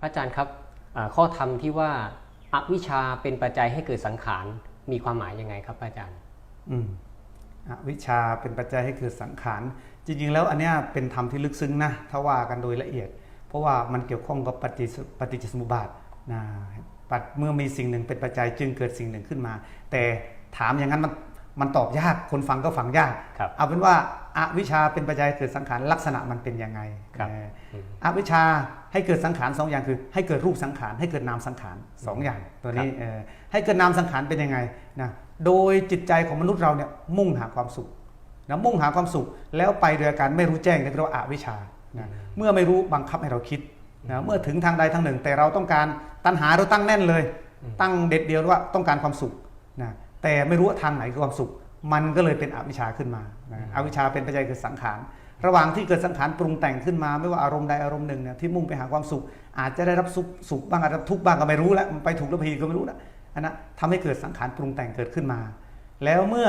พระอาจารย์ครับข้อธรรมที่ว่าอาวิชชาเป็นปัจจัยให้เกิดสังขารมีความหมายยังไงครับพระอาจารย์อืมอวิชชาเป็นปัจจัยให้เกิดสังขารจริงๆ แล้วอันเนี้ยเป็นธรรมที่ลึกซึ้งนะถ้าว่ากันโดยละเอียด เพราะว่ามันเกี่ยวข้องกับปฏิปฏิจจสมุปบาทนะปัจเมื่อมีสิ่งหนึ่งเป็นปัจจัยจึงเกิดสิ่งหนึ่งขึ้นมา แต่ถามอย่างนั้นมัน มันตอบยากคนฟังก็ฟังยาก ครับเอาเป็นว่าอาวิชชาเป็นปัจจัยเกิดสังขารลักษณะมันเป็นยังไงครับเอ่ออวิชชาให้เกิดสังขารสองอย่างคือ ให้เกิดรูปสังขารให้เกิดนามสังขารสองอย่างตัวนี้เอ่อให้เกิดนามสังขารเป็นยังไงนะโดยจิตใจของมนุษย์เราเนี่ยมุ่งหาความสุขนะมุ่งหาความสุขแล้วไปโดยอาการไม่รู้แจ้งเรียกว่าอาวิชชานะเมื่อไม่รู้บังคับให้เราคิดนะเมื่อถึงทางใดทางหนึ่ง แต่เราต้องการตัณหาเราตั้งแน่นเลย ตั้งเด็ดเดียวว่าต้องการความสุขนะ แต่ไม่รู้ว่าทางไหนคือความสุข มันก็เลยเป็นอวิชชาขึ้นมานะอวิชชาเป็นปัจจัยเกิดสังขารระหว่างที่เกิดสังขารปรุงแต่งขึ้นมา ไม่ว่าอารมณ์ใดอารมณ์หนึ่งเนี่ยที่มุ่งไปหาความสุข อาจจะได้รับสุขสุขบ้างอาจจะทุกข์บ้างก็ไม่รู้แล้วมันไปถูกหรือผิดก็ไม่รู้นะอันนั้นทำให้เกิดสังขารปรุงแต่งเกิดขึ้นมา แล้วเมื่อ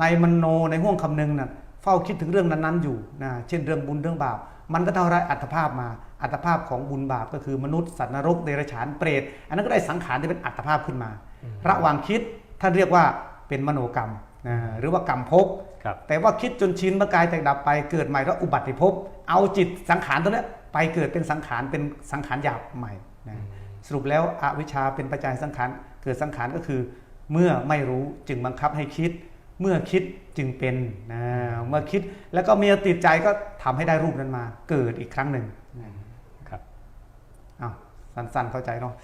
ในมโนในห่วงคำนึงน่ะเฝ้าคิดถึงเรื่องนั้นๆอยู่นะเช่นเรื่องบุญเรื่องบาป มันก็เท่าไรอัตภาพมา อัตภาพของบุญบาปก็คือมนุษย์สัตว์นรกเดรัจฉานเปรต อันนั้นก็ได้สังขารที่เป็นอัตภาพขึ้นมา ระหว่างคิด ท่านเรียกว่าเป็นมโนกรรมนะหรือว่ากรรมภพครับแต่ว่าคิดจนชินเมื่อกายแตกดับไปเกิดใหม่แล้วอุบัติภพเอาจิตสังขารตัวเนี้ยไปเกิดเป็นสังขารเป็นสังขารหยาบใหม่นะสรุปแล้วอวิชชาเป็นปัจจัยสังขารเกิดสังขารก็คือ เมื่อไม่รู้จึงบังคับให้คิด เมื่อคิดจึงเป็นนะเมื่อคิดแล้วก็มีติดใจก็ทำให้ได้รูปนั้นมา เกิดอีกครั้งหนึ่งนะครับอ้าวสั้นๆเข้าใจเนาะ